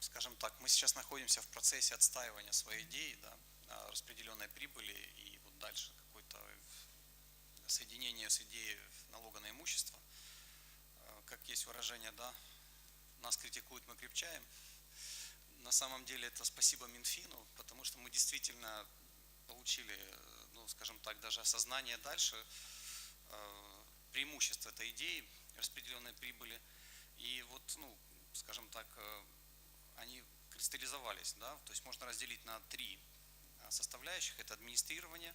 скажем так, мы сейчас находимся в процессе отстаивания своей идеи, да, о распределенной прибыли и вот дальше какое-то соединение с идеей налога на имущество. Э, Как есть выражение, да, нас критикуют, мы крепчаем. На самом деле это спасибо Минфину, потому что мы действительно получили, э, скажем так, даже осознание дальше э, преимуществ этой идеи распределенной прибыли. И вот, ну, скажем так, э, они кристаллизовались, да, то есть можно разделить на три а, составляющих. Это администрирование,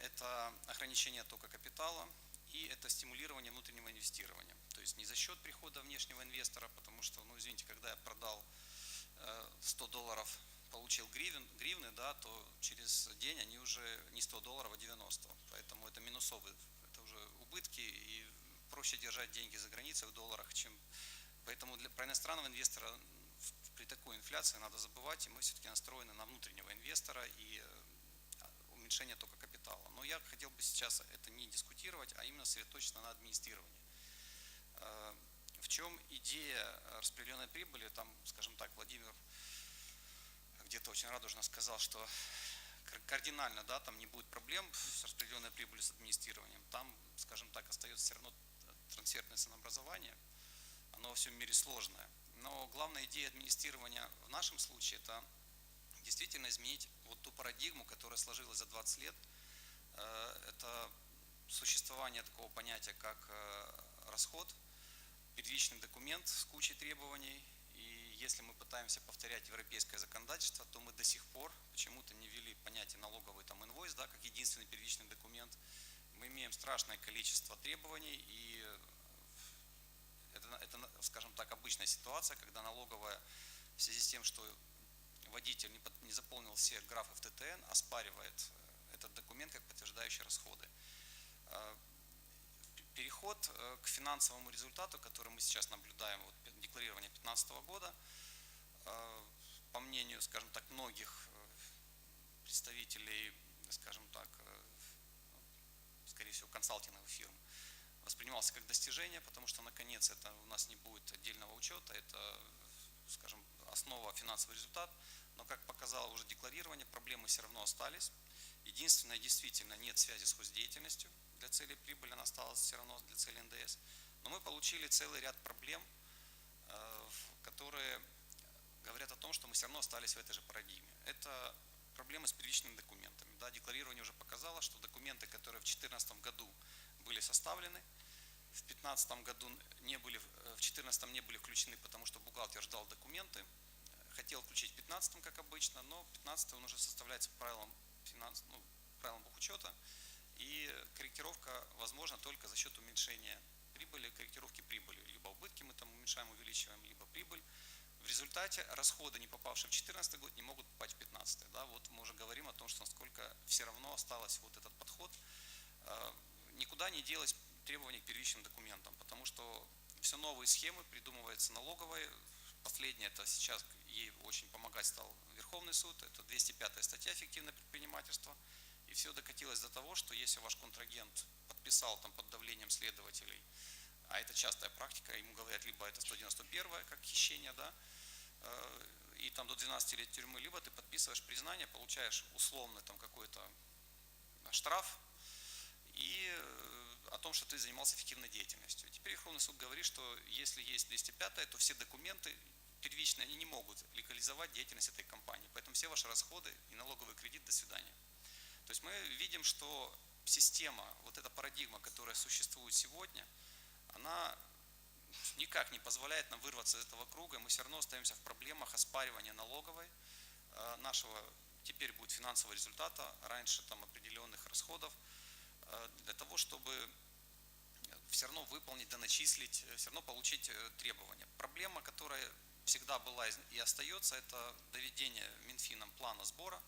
это ограничение тока капитала и это стимулирование внутреннего инвестирования. То есть не за счет прихода внешнего инвестора, потому что, ну извините, когда я продал э, 100 долларов, получил гривен, гривны, да, то через день они уже не 100 долларов, а 90. Поэтому это минусовые, это уже убытки и проще держать деньги за границей в долларах, чем Поэтому для, про иностранного инвестора при такой инфляции надо забывать, и мы все-таки настроены на внутреннего инвестора и э, уменьшение тока капитала. Но я хотел бы сейчас это не дискутировать, а именно сосредоточиться на администрировании. Э, В чем идея распределенной прибыли? Там, скажем так, Владимир где-то очень радужно сказал, что кар- кардинально, да, там не будет проблем с распределенной прибылью, с администрированием. Там, скажем так, остается все равно трансфертное ценообразование, оно во всем мире сложное. Но главная идея администрирования в нашем случае – это действительно изменить вот ту парадигму, которая сложилась за 20 лет. Э, Это существование такого понятия, как э, расход, первичный документ с кучей требований. Если мы пытаемся повторять европейское законодательство, то мы до сих пор почему-то не ввели понятие налоговый там инвойс, да, как единственный первичный документ. Мы имеем страшное количество требований, и это, это, скажем так, обычная ситуация, когда налоговая в связи с тем, что водитель не, под- не заполнил все графы в ТТН, оспаривает э, этот документ как подтверждающий расходы. Э, Переход э, к финансовому результату, который мы сейчас наблюдаем, вот, декларирование 2015 года, э, по мнению, скажем так, многих э, представителей, скажем так, э, скорее всего, консалтинговых фирм, воспринимался как достижение, потому что наконец это у нас не будет отдельного учета, это, скажем, основа финансовый результат, но как показало уже декларирование, проблемы все равно остались. Единственное, действительно нет связи с хоздеятельностью для цели прибыли, она осталась все равно для цели НДС. Но мы получили целый ряд проблем, которые говорят о том, что мы все равно остались в этой же парадигме. Это проблемы с первичными документами. Да, декларирование уже показало, что документы, которые в 2014 году были составлены, в 2015 году не были, э, в 2014 не были включены, потому что бухгалтер ждал документы, хотел включить в 2015, как обычно, но 15 он уже составляется по правилам, финанс, ну, правилам бухучета, и корректировка возможна только за счет уменьшения прибыли, корректировки прибыли. Либо убытки мы там уменьшаем, увеличиваем, либо прибыль. В результате расходы, не попавшие в 2014 год, не могут попасть в 2015. Да? Вот мы уже говорим о том, что насколько все равно осталось вот этот подход. Э, Никуда не делось требования к первичным документам, потому что все новые схемы придумываются налоговой. Последнее, это сейчас ей очень помогать стал Верховный суд, это 205 статья «Эффективное предпринимательство». И все докатилось до того, что если ваш контрагент подписал там под давлением следователей, а это частая практика, ему говорят, либо это 191 как хищение, да, э, и там до 12 лет тюрьмы, либо ты подписываешь признание, получаешь условно там какой-то штраф и э, о том, что ты занимался эффективной деятельностью. Теперь Верховный суд говорит, что если есть 205, то все документы первичные, они не могут легализовать деятельность этой компании. Поэтому все ваши расходы и налоговый кредит до свидания. То есть мы видим, что система, вот эта парадигма, которая существует сегодня, она никак не позволяет нам вырваться из этого круга. Мы все равно остаемся в проблемах оспаривания налоговой э, нашего теперь будет финансового результата, раньше там определенных расходов, э, для того, чтобы все равно выполнить, доначислить, все равно получить э, требования. Проблема, которая всегда была и остается, это доведение Минфином плана сбора.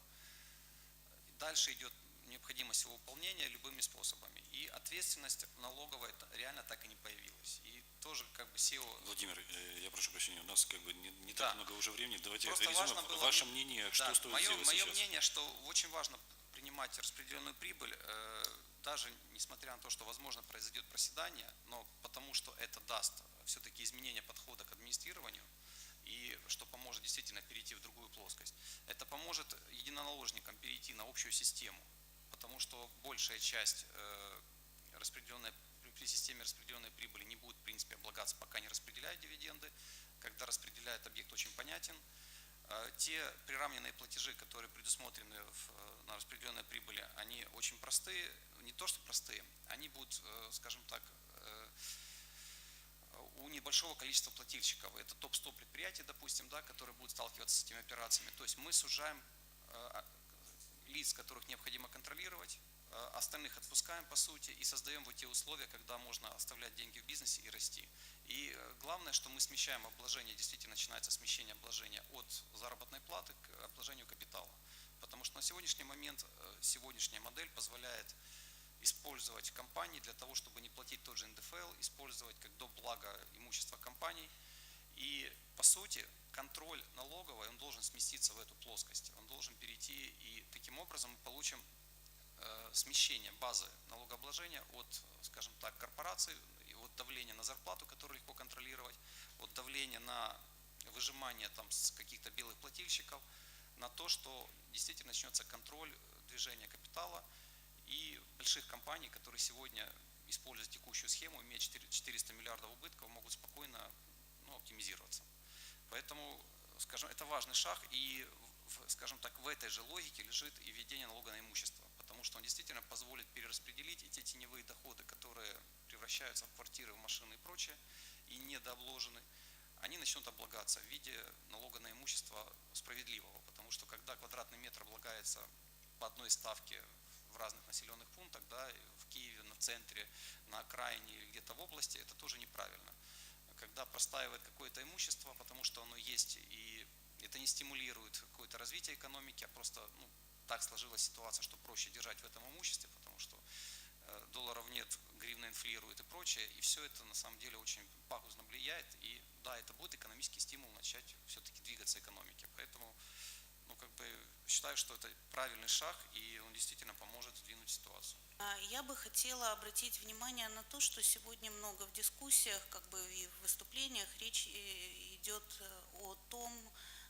Дальше идет необходимость его выполнения любыми способами. И ответственность налоговая реально так и не появилась. И тоже как бы SEO Владимир, э, я прошу прощения, у нас как бы не, не Да. так много уже времени. Давайте Просто резюме. важно было Ваше мне- мнение, Да, что стоит мое, сделать мое сейчас? мнение, что очень важно принимать распределенную прибыль. Э, даже несмотря на то, что возможно произойдет проседание, но потому что это даст все-таки изменение подхода к администрированию, и что поможет действительно перейти в другую плоскость. Это поможет единоналожникам перейти на общую систему, потому что большая часть э, распределенной при системе распределенной прибыли не будет в принципе облагаться, пока не распределяют дивиденды. Когда распределяет объект очень понятен. Э, Те приравненные платежи, которые предусмотрены в, э, на распределенной прибыли, они очень простые, не то что простые, они будут, скажем так, у небольшого количества плательщиков. Это топ-100 предприятий, допустим, да, которые будут сталкиваться с этими операциями. То есть мы сужаем лиц, которых необходимо контролировать, э, остальных отпускаем по сути и создаем вот те условия, когда можно оставлять деньги в бизнесе и расти. И э, главное, что мы смещаем обложение, действительно начинается смещение обложения от заработной платы к обложению капитала. Потому что на сегодняшний момент э, сегодняшняя модель позволяет использовать компании для того, чтобы не платить тот же НДФЛ, использовать как до блага имущества компаний. И по сути контроль налоговый, он должен сместиться в эту плоскость. Он должен перейти и таким образом мы получим э, смещение базы налогообложения от, скажем так, корпораций, и от давления на зарплату, которую легко контролировать, от давления на выжимание там с каких-то белых плательщиков, на то, что действительно начнется контроль движения капитала и больших компаний, которые сегодня, используя текущую схему, имея 400 миллиардов убытков, могут спокойно ну, оптимизироваться. Поэтому, скажем, это важный шаг, и, скажем так, в этой же логике лежит и введение налога на имущество, потому что он действительно позволит перераспределить эти теневые доходы, которые превращаются в квартиры, в машины и прочее, и недообложены, они начнут облагаться в виде налога на имущество справедливого, потому что когда квадратный метр облагается по одной ставке в разных населенных пунктах, да, в Киеве, на центре, на окраине или где-то в области, это тоже неправильно. Когда простаивает какое-то имущество, потому что оно есть, и это не стимулирует какое-то развитие экономики, а просто ну, так сложилась ситуация, что проще держать в этом имуществе, потому что э, долларов нет, гривна инфлирует и прочее, и все это на самом деле очень пагубно влияет, и да, это будет экономический стимул начать все-таки двигаться экономике, поэтому как бы считаю, что это правильный шаг, и он действительно поможет сдвинуть ситуацию. А, Я бы хотела обратить внимание на то, что сегодня много в дискуссиях, как бы и в выступлениях речь э, идет э, о том,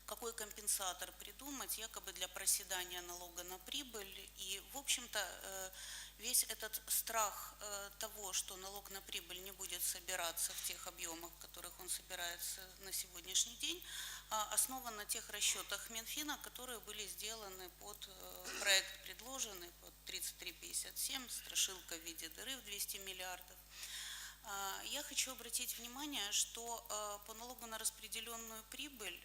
какой компенсатор придумать, якобы для проседания налога на прибыль. И, в общем-то, э, весь этот страх э, того, что налог на прибыль не будет собираться в тех объемах, в которых он собирается на сегодняшний день, а, основан на тех расчетах Минфина, которые были сделаны под э, проект, предложенный под 3357, страшилка в виде дыры в 200 миллиардов. А, Я хочу обратить внимание, что э, по налогу на распределенную прибыль,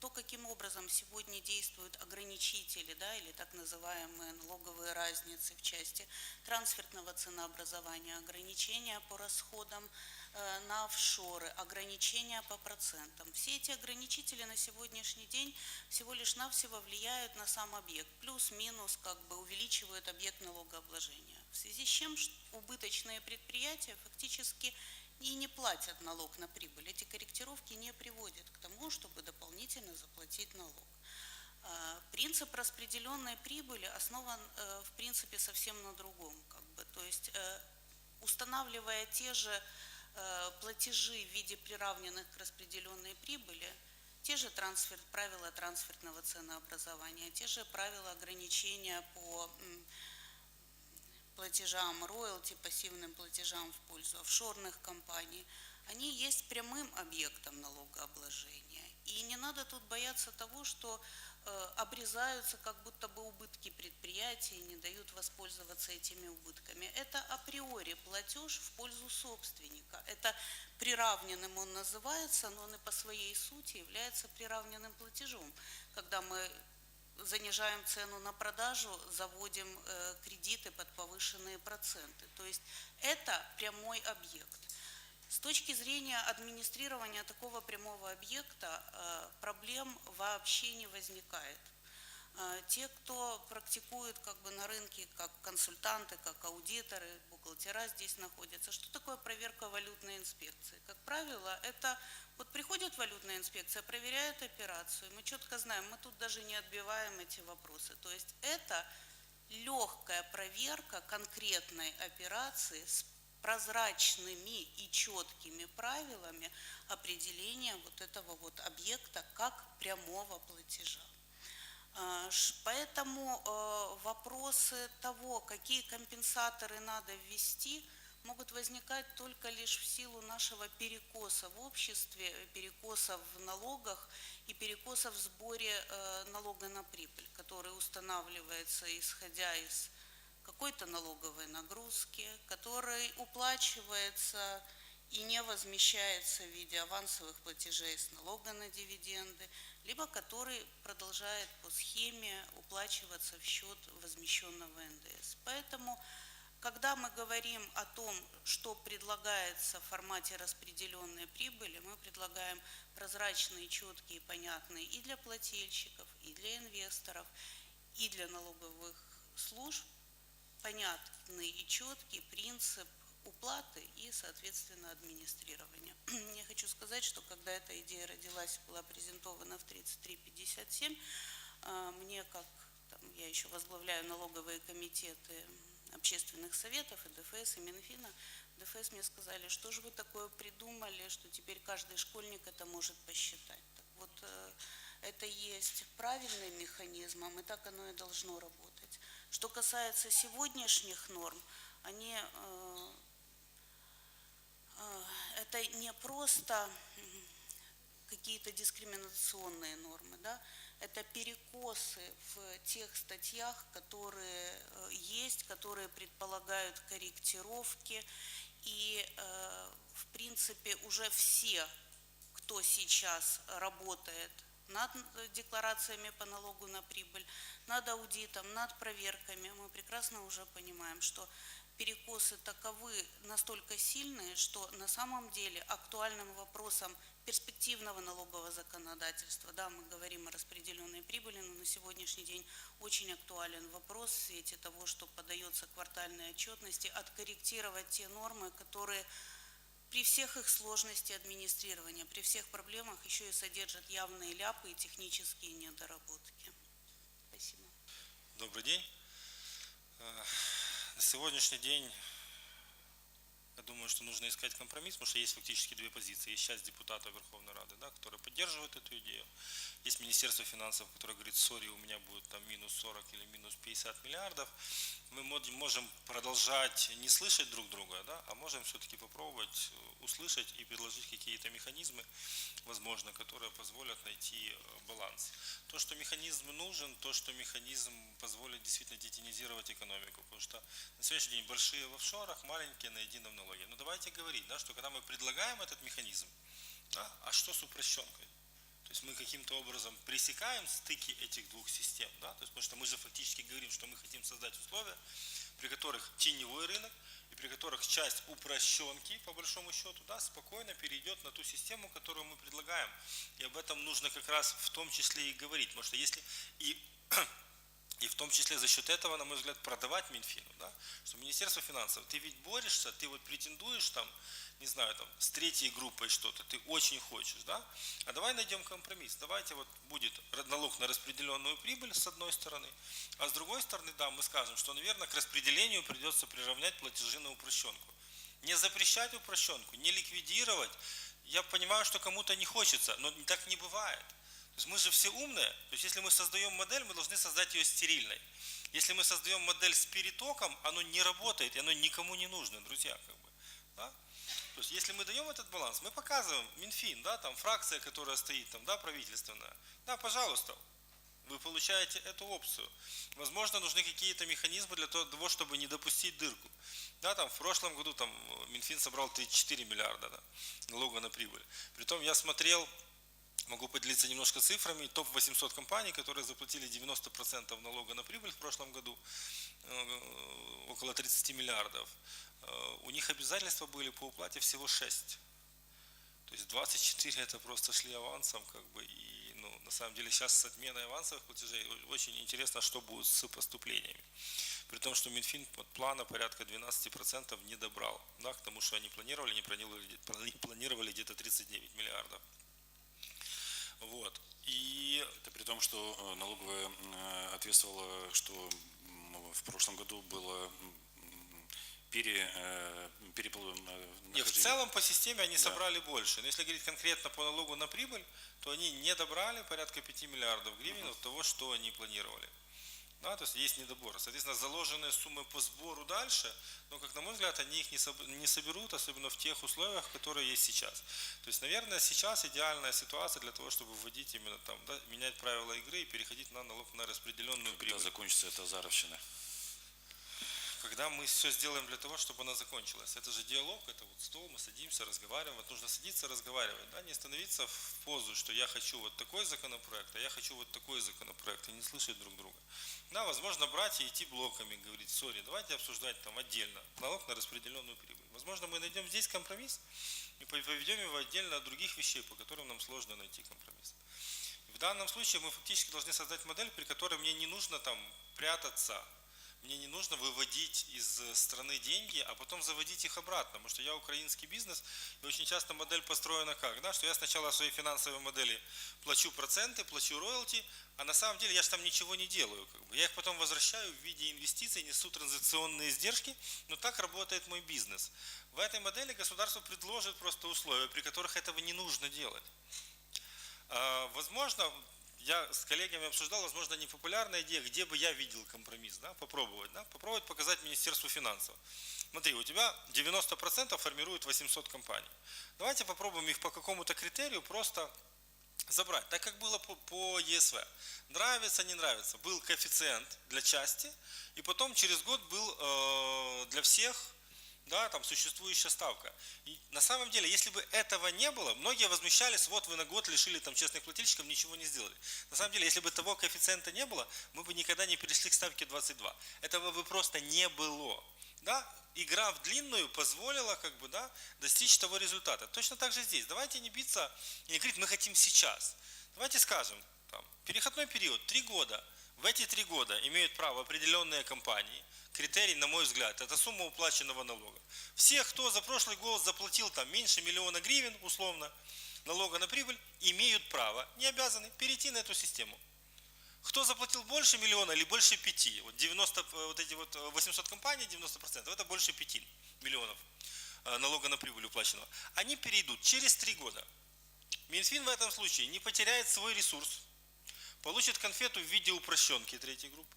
то, каким образом сегодня действуют ограничители, да, или так называемые налоговые разницы в части трансфертного ценообразования, ограничения по расходам э, на офшоры, ограничения по процентам. Все эти ограничители на сегодняшний день всего лишь навсего влияют на сам объект, плюс-минус как бы увеличивают объект налогообложения. В связи с чем убыточные предприятия фактически и не платят налог на прибыль. Эти корректировки не приводят к тому, чтобы дополнительно заплатить налог. А, Принцип распределенной прибыли основан, э, в принципе, совсем на другом. Как бы. То есть, э, устанавливая те же э, платежи в виде приравненных к распределенной прибыли, те же трансфер, правила трансфертного ценообразования, те же правила ограничения по платежам роялти, пассивным платежам в пользу офшорных компаний, они есть прямым объектом налогообложения. И не надо тут бояться того, что э, обрезаются как будто бы убытки предприятий и не дают воспользоваться этими убытками. Это априори платеж в пользу собственника. Это приравненным он называется, но он и по своей сути является приравненным платежом. Когда мы занижаем цену на продажу, заводим э, кредиты под повышенные проценты. То есть это прямой объект. С точки зрения администрирования такого прямого объекта э, проблем вообще не возникает. Э, Те, кто практикует как бы на рынке как консультанты, как аудиторы, бухгалтера здесь находятся, что такое проверка валютной инспекции? Как правило, это вот приходит валютная инспекция, проверяет операцию, мы четко знаем, мы тут даже не отбиваем эти вопросы. То есть это легкая проверка конкретной операции с прозрачными и четкими правилами определения вот этого вот объекта как прямого платежа. А, Поэтому э, вопросы того, какие компенсаторы надо ввести, могут возникать только лишь в силу нашего перекоса в обществе, перекоса в налогах и перекоса в сборе э, налога на прибыль, который устанавливается исходя из какой-то налоговой нагрузки, который уплачивается и не возмещается в виде авансовых платежей с налога на дивиденды, либо который продолжает по схеме уплачиваться в счет возмещенного НДС. Поэтому, когда мы говорим о том, что предлагается в формате распределенной прибыли, мы предлагаем прозрачные, четкие и понятные и для плательщиков, и для инвесторов, и для налоговых служб понятный и четкий принцип уплаты и, соответственно, администрирования. Я хочу сказать, что когда эта идея родилась, была презентована в 3357, а, мне, как там, я еще возглавляю налоговые комитеты общественных советов и ДФС, и Минфина, ДФС мне сказали, что же вы такое придумали, что теперь каждый школьник это может посчитать. Так вот, э, это есть правильный механизм, а и так оно и должно работать. Что касается сегодняшних норм, они э, это не просто какие-то дискриминационные нормы, да, это перекосы в тех статьях, которые э, есть, которые предполагают корректировки, и, э, в принципе, уже все, кто сейчас работает над э, декларациями по налогу на прибыль, над аудитом, над проверками, мы прекрасно уже понимаем, что перекосы таковы настолько сильные, что на самом деле актуальным вопросом перспективного налогового законодательства, да, мы говорим о распределенной прибыли, но на сегодняшний день очень актуален вопрос в свете того, что подается квартальной отчетности, откорректировать те нормы, которые при всех их сложности администрирования, при всех проблемах еще и содержат явные ляпы и технические недоработки. Спасибо. Добрый день. На сегодняшний день, я думаю, что нужно искать компромисс, потому что есть фактически две позиции. Есть часть депутатов Верховной Рады, да, которые поддерживают эту идею. Есть Министерство финансов, которое говорит, сори, у меня будет там минус 40 или минус 50 миллиардов. Мы можем продолжать не слышать друг друга, да, а можем все-таки попробовать э, услышать и предложить какие-то механизмы, возможно, которые позволят найти э, баланс. То, что механизм нужен, то, что механизм позволит действительно детинизировать экономику, потому что на сегодняшний день большие в офшорах, маленькие на едином налоге. Но давайте говорить, да, что когда мы предлагаем этот механизм, да, а что с упрощенкой? То есть мы каким-то образом пресекаем стыки этих двух систем, да, то есть потому что мы же фактически говорим, что мы хотим создать условия, при которых теневой рынок и при которых часть упрощенки, по большому счету, да, спокойно перейдет на ту систему, которую мы предлагаем. И об этом нужно как раз в том числе и говорить, потому что если и и в том числе за счет этого, на мой взгляд, продавать Минфину, да, что Министерство финансов, ты ведь борешься, ты вот претендуешь там, не знаю, там, с третьей группой что-то, ты очень хочешь, да, а давай найдем компромисс, давайте вот будет налог на распределенную прибыль с одной стороны, а с другой стороны, да, мы скажем, что, наверное, к распределению придется приравнять платежи на упрощенку. Не запрещать упрощенку, не ликвидировать, я понимаю, что кому-то не хочется, но так не бывает. Мы же все умные, то есть если мы создаем модель, мы должны создать ее стерильной. Если мы создаем модель с перетоком, оно не работает, и оно никому не нужно, друзья, как бы. Да? То есть если мы даем этот баланс, мы показываем Минфин, да, там фракция, которая стоит там, да, правительственная, да, пожалуйста, вы получаете эту опцию. Возможно, нужны какие-то механизмы для того, чтобы не допустить дырку. Да, там в прошлом году там Минфин собрал 34 миллиарда да, налога на прибыль. Притом я смотрел Могу поделиться немножко цифрами. Топ-800 компаний, которые заплатили 90% налога на прибыль в прошлом году, э, около 30 миллиардов, э, у них обязательства были по уплате всего 6. То есть 24 это просто шли авансом, как бы, и ну, на самом деле сейчас с отменой авансовых платежей очень интересно, что будет с поступлениями. При том, что Минфин от плана порядка 12% не добрал, да, к тому, что они планировали, планировали, планировали где-то 39 миллиардов. Вот. И Это при том, что э, налоговая э, ответствовала, что м, в прошлом году было пере, э, э, Нет, в целом по системе они Да. собрали больше. Но если говорить конкретно по налогу на прибыль, то они не добрали порядка 5 миллиардов гривен от того, что они планировали. Да, то есть есть недобор. Соответственно, заложенные суммы по сбору дальше, но, как на мой взгляд, они их не, соб- не соберут, особенно в тех условиях, которые есть сейчас. То есть, наверное, сейчас идеальная ситуация для того, чтобы вводить именно там, да, менять правила игры и переходить на налог на распределенную Когда прибыль. закончится эта заровщина? Когда мы все сделаем для того, чтобы она закончилась. Это же диалог, это вот стол, мы садимся, разговариваем. Вот нужно садиться, разговаривать, да, не становиться в позу, что я хочу вот такой законопроект, а я хочу вот такой законопроект, и не слышать друг друга. Да, возможно, брать и идти блоками, говорить, сори, давайте обсуждать там отдельно налог на распределенную прибыль. Возможно, мы найдем здесь компромисс и поведем его отдельно от других вещей, по которым нам сложно найти компромисс. В данном случае мы фактически должны создать модель, при которой мне не нужно там прятаться, мне не нужно выводить из страны деньги, а потом заводить их обратно, потому что я украинский бизнес, и очень часто модель построена как, да, что я сначала в своей финансовой модели плачу проценты, плачу роялти, а на самом деле я же там ничего не делаю, как бы. я их потом возвращаю в виде инвестиций, несу транзакционные издержки, но так работает мой бизнес. В этой модели государство предложит просто условия, при которых этого не нужно делать. А, Возможно, я с коллегами обсуждал, возможно, непопулярная идея, где бы я видел компромисс, да, попробовать, да, попробовать показать Министерству финансов. Смотри, у тебя 90% формируют 800 компаний. Давайте попробуем их по какому-то критерию просто забрать, так как было по, по ЕСВ. Нравится, не нравится. Был коэффициент для части, и потом через год был э, для всех да, там существующая ставка. И на самом деле, если бы этого не было, многие возмущались, вот вы на год лишили там честных плательщиков, ничего не сделали. На самом деле, если бы того коэффициента не было, мы бы никогда не перешли к ставке 22. Этого бы просто не было. Да? Игра в длинную позволила как бы, да, достичь того результата. Точно так же здесь. Давайте не биться и не говорить, мы хотим сейчас. Давайте скажем, там, переходной период, три года. В эти три года имеют право определенные компании. Критерий, на мой взгляд, это сумма уплаченного налога. Все, кто за прошлый год заплатил там меньше миллиона гривен, условно, налога на прибыль, имеют право, не обязаны, перейти на эту систему. Кто заплатил больше миллиона или больше пяти, вот 90, э, вот эти вот э, 800 компаний, 90%, это больше пяти миллионов э, налога на прибыль уплаченного, они перейдут через три года. Минфин в этом случае не потеряет свой ресурс, получит конфету в виде упрощенки третьей группы,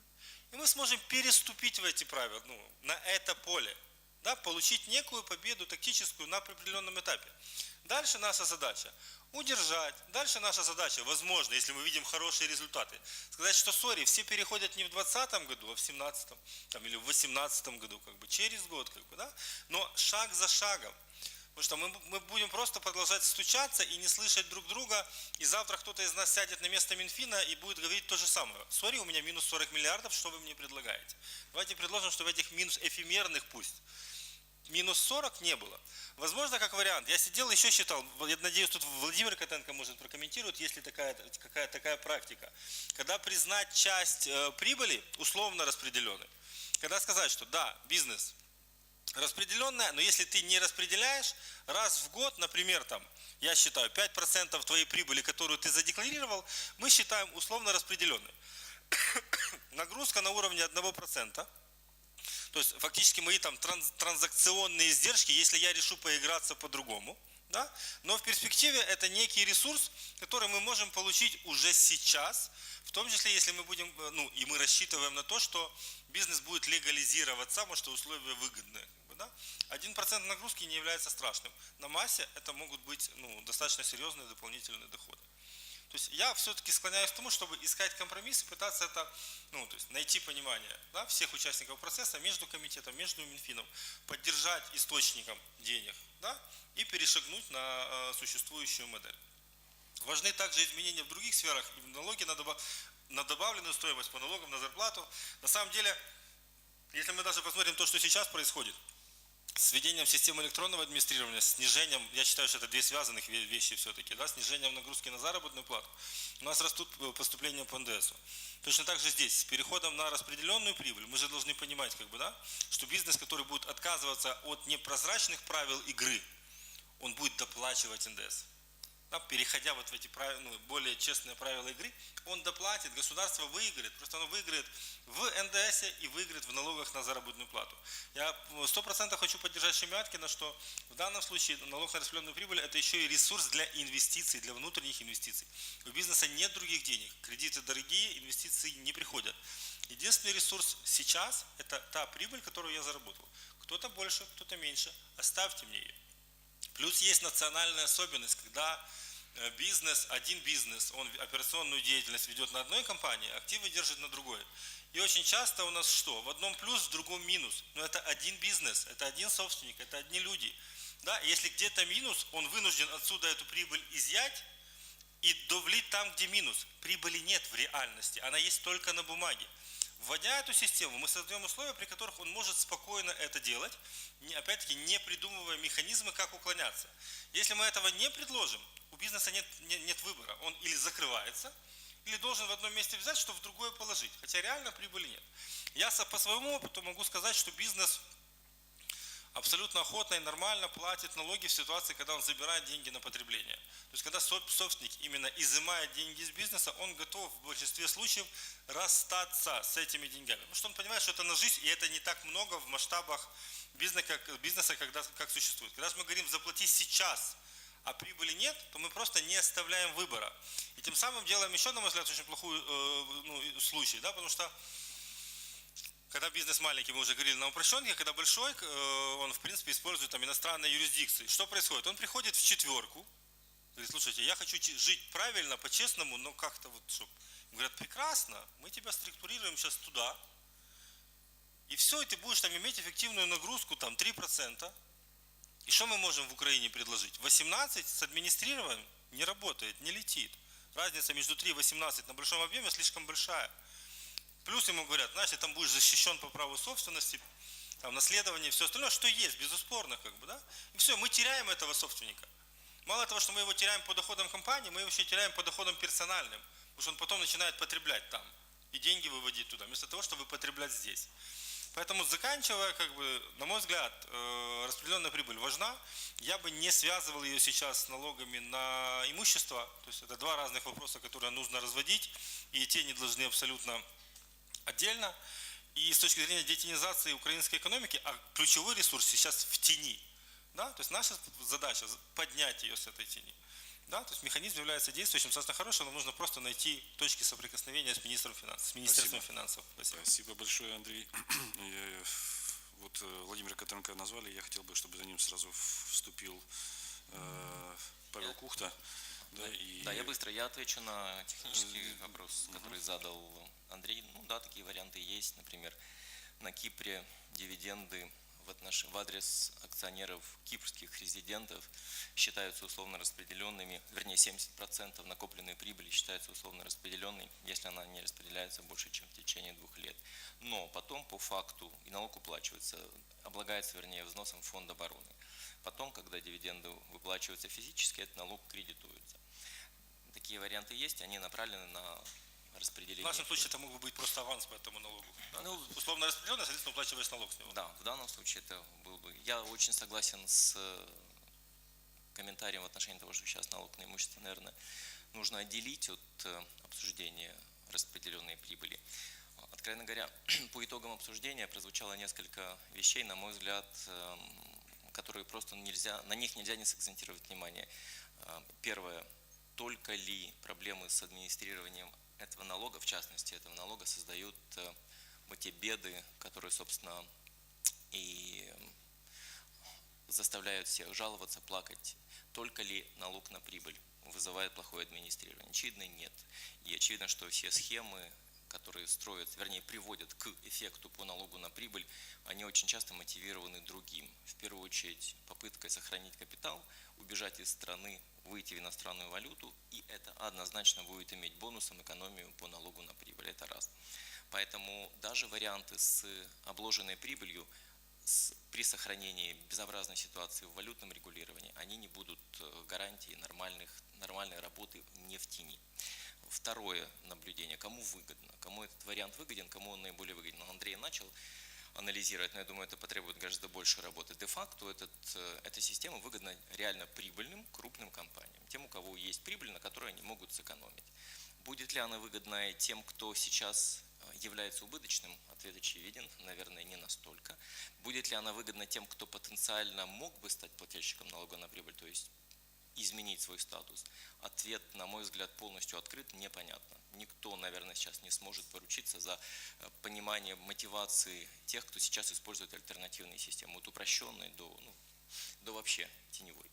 и мы сможем переступить в эти правила, ну, на это поле, да, получить некую победу тактическую на определенном этапе. Дальше наша задача удержать. Дальше наша задача, возможно, если мы видим хорошие результаты, сказать, что, сори, все переходят не в 2020 году, а в 2017 там, или в 2018 году, как бы, через год, как бы, да, но шаг за шагом. Потому что мы, мы будем просто продолжать стучаться и не слышать друг друга, и завтра кто-то из нас сядет на место Минфина и будет говорить то же самое. Сори, у меня минус 40 миллиардов, что вы мне предлагаете? Давайте предложим, чтобы этих минус эфемерных пусть минус 40 не было. Возможно, как вариант. Я сидел еще считал, я надеюсь, тут Владимир Котенко может прокомментировать, есть ли такая, какая, такая практика. Когда признать часть э, прибыли условно распределенной. Когда сказать, что да, бизнес распределенная, но если ты не распределяешь, раз в год, например, там, я считаю, 5% твоей прибыли, которую ты задекларировал, мы считаем условно распределенной. Нагрузка на уровне 1%. То есть фактически мои там транз- транзакционные издержки, если я решу поиграться по-другому, да? но в перспективе это некий ресурс, который мы можем получить уже сейчас, в том числе, если мы будем, э, ну, и мы рассчитываем на то, что бизнес будет легализироваться, потому что условия выгодные. Да? 1% нагрузки не является страшным. На массе это могут быть ну, достаточно серьезные дополнительные доходы. То есть я все-таки склоняюсь к тому, чтобы искать компромисс и пытаться это, ну, то есть найти понимание да, всех участников процесса между комитетом, между Минфином, поддержать источником денег да, и перешагнуть на э, существующую модель. Важны также изменения в других сферах, и в налоги на, доба- на добавленную стоимость, по налогам на зарплату. На самом деле, если мы даже посмотрим то, что сейчас происходит, с введением системы электронного администрирования, снижением, я считаю, что это две связанных ве- вещи все-таки, да, снижением нагрузки на заработную плату, у нас растут э, поступления по НДСу. Точно так же здесь, с переходом на распределенную прибыль, мы же должны понимать, как бы, да, что бизнес, который будет отказываться от непрозрачных правил игры, он будет доплачивать НДС. Да, переходя вот в эти ну, более честные правила игры, он доплатит, государство выиграет, просто оно выиграет в НДС и выиграет в налогах на заработную плату. Я сто процентов хочу поддержать Шемяткина, что в данном случае налог на распределенную прибыль это еще и ресурс для инвестиций, для внутренних инвестиций. У бизнеса нет других денег, кредиты дорогие, инвестиции не приходят. Единственный ресурс сейчас – это та прибыль, которую я заработал. Кто-то больше, кто-то меньше. Оставьте мне ее. Плюс есть национальная особенность, когда э, бизнес, один бизнес, он операционную деятельность ведет на одной компании, активы держит на другой. И очень часто у нас что? В одном плюс, в другом минус. Но это один бизнес, это один собственник, это одни люди. Да? Если где-то минус, он вынужден отсюда эту прибыль изъять и довлить там, где минус. Прибыли нет в реальности, она есть только на бумаге. Вводя эту систему, мы создаем условия, при которых он может спокойно это делать, опять-таки не придумывая механизмы, как уклоняться. Если мы этого не предложим, у бизнеса нет, не- нет выбора. Он или закрывается, или должен в одном месте взять, что в другое положить. Хотя реально прибыли нет. Я по своему опыту могу сказать, что бизнес абсолютно охотно и нормально платит налоги в ситуации, когда он забирает деньги на потребление. То есть, когда соб- собственник именно изымает деньги из бизнеса, он готов в большинстве случаев расстаться с этими деньгами. Потому что он понимает, что это на жизнь, и это не так много в масштабах бизнеса, как, бизнеса когда, как существует. Когда же мы говорим «заплати сейчас», а прибыли нет, то мы просто не оставляем выбора. И тем самым делаем еще, на мой взгляд, очень плохой э, ну, случай, да, потому что когда бизнес маленький, мы уже говорили на упрощенке, когда большой, э, он в принципе использует там иностранные юрисдикции. Что происходит? Он приходит в четверку, говорит, слушайте, я хочу жить правильно, по-честному, но как-то вот, чтобы... Говорят, прекрасно, мы тебя структурируем сейчас туда, и все, и ты будешь там иметь эффективную нагрузку, там 3%. И что мы можем в Украине предложить? 18 с администрированием не работает, не летит. Разница между 3 и 18 на большом объеме слишком большая. Плюс ему говорят, знаешь, ты там будешь защищен по праву собственности, там, наследование все остальное, что есть, безуспорно, как бы, да? И все, мы теряем этого собственника. Мало того, что мы его теряем по доходам компании, мы его еще теряем по доходам персональным, потому что он потом начинает потреблять там и деньги выводить туда, вместо того, чтобы потреблять здесь. Поэтому заканчивая, как бы, на мой взгляд, э, распределенная прибыль важна. Я бы не связывал ее сейчас с налогами на имущество. То есть это два разных вопроса, которые нужно разводить, и те не должны абсолютно отдельно. И с точки зрения детинизации украинской экономики, а ключевой ресурс сейчас в тени. Да? То есть наша задача поднять ее с этой тени. Да? То есть механизм является действующим, достаточно хорошим, нам нужно просто найти точки соприкосновения с министром финансов, с министерством Спасибо. финансов. Спасибо. Спасибо большое, Андрей. Э, Вот э, Владимира Котенко назвали, я хотел бы, чтобы за ним сразу вступил э, Павел Кухта. Да, и... Да, я быстро, я отвечу на технический вопрос, который задал Андрей. Ну да, такие варианты есть. Например, на Кипре дивиденды в, отнош... в адрес акционеров кипрских резидентов считаются условно распределенными, вернее 70% накопленной прибыли считается условно распределенной, если она не распределяется больше, чем в течение двух лет. Но потом по факту и налог уплачивается, облагается, вернее, взносом в фонд обороны. Потом, когда дивиденды выплачиваются физически, этот налог кредитуется. Такие варианты есть, они направлены на В распределение. нашем случае это мог бы быть просто аванс по этому налогу. да? Ну, условно распределенный, соответственно, уплачиваешь налог с него. Да, в данном случае это был бы... Я очень согласен с э, комментарием в отношении того, что сейчас налог на имущество, наверное, нужно отделить от э, обсуждения распределенной прибыли. Откровенно говоря, по итогам обсуждения прозвучало несколько вещей, на мой взгляд, эм, которые просто нельзя, на них нельзя не сакцентировать внимание. Э, Первое. Только ли проблемы с администрированием этого налога, в частности этого налога, создают э, вот те беды, которые, собственно, и заставляют всех жаловаться, плакать. Только ли налог на прибыль вызывает плохое администрирование? Очевидно, нет. И очевидно, что все схемы, которые строят, вернее, приводят к эффекту по налогу на прибыль, они очень часто мотивированы другим. В первую очередь, попыткой сохранить капитал, убежать из страны, выйти в иностранную валюту, и это однозначно будет иметь бонусом экономию по налогу на прибыль. Это раз. Поэтому даже варианты с обложенной прибылью с- при сохранении безобразной ситуации в валютном регулировании, они не будут э, гарантией нормальных, нормальной работы не в тени. Второе наблюдение, кому выгодно, кому этот вариант выгоден, кому он наиболее выгоден. Андрей начал. Анализировать, но я думаю, это потребует гораздо больше работы. Де-факто э, эта система выгодна реально прибыльным крупным компаниям, тем, у кого есть прибыль, на которой они могут сэкономить. Будет ли она выгодна и тем, кто сейчас э, является убыточным? Ответ очевиден, наверное, не настолько. Будет ли она выгодна тем, кто потенциально мог бы стать плательщиком налога на прибыль, то есть изменить свой статус? Ответ, на мой взгляд, полностью открыт, непонятно. Никто, наверное, сейчас не сможет поручиться за э, понимание мотивации тех, кто сейчас использует альтернативные системы, от упрощенной до, ну, до вообще теневой.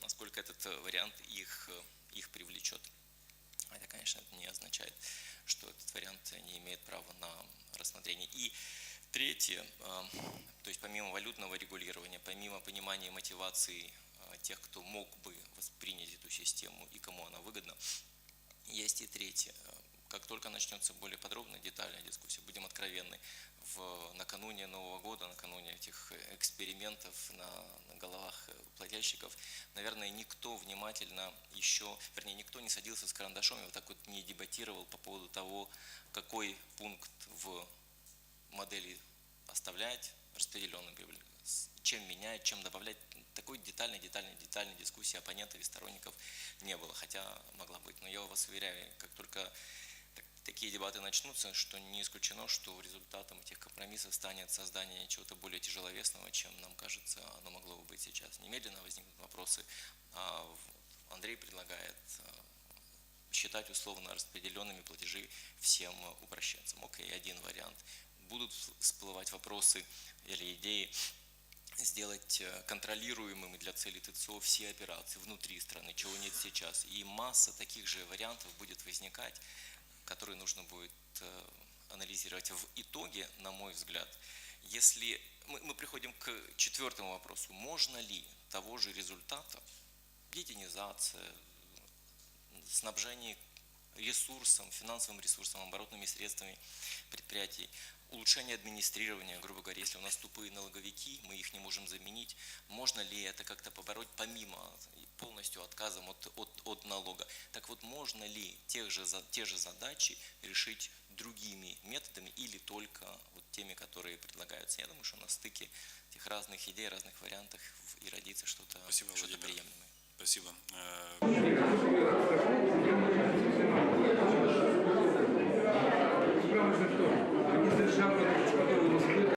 Насколько этот э, вариант их, э, их привлечет. Хотя, конечно, это не означает, что этот вариант не имеет права на рассмотрение. И третье, то есть помимо валютного регулирования, помимо понимания мотивации тех, кто мог бы воспринять эту систему и кому она выгодна, есть и третье. Как только начнется более подробная, детальная дискуссия, будем откровенны, в, накануне Нового года, накануне этих экспериментов на, на головах плательщиков, наверное, никто внимательно еще, вернее, никто не садился с карандашом и вот так вот не дебатировал по поводу того, какой пункт в модели оставлять распределенную чем менять, чем добавлять. Такой детальной, детальной, детальной дискуссии оппонентов и сторонников не было, хотя могла быть. Но я вас уверяю, как только такие дебаты начнутся, что не исключено, что результатом этих компромиссов станет создание чего-то более тяжеловесного, чем нам кажется, оно могло бы быть сейчас. Немедленно возникнут вопросы. А Андрей предлагает э, считать условно распределенными платежи всем упрощенцам. Окей, один вариант. Будут всплывать вопросы или идеи сделать э, контролируемыми для цели ТЦО все операции внутри страны, чего нет сейчас. И масса таких же вариантов будет возникать, которые нужно будет э, анализировать в итоге, на мой взгляд. Если мы, мы приходим к четвертому вопросу, можно ли того же результата, детинизация, снабжение ресурсом, финансовым ресурсом, оборотными средствами предприятий, улучшение администрирования, грубо говоря, если у нас тупые налоговики, мы их не можем заменить, можно ли это как-то побороть помимо полностью отказом от, от, от налога? Так вот, можно ли тех же, те же задачи решить другими методами или только вот теми, которые предлагаются? Я думаю, что на стыке этих разных идей, разных вариантов и родится что-то что, что приемлемое. Спасибо. Спасибо. Gracias.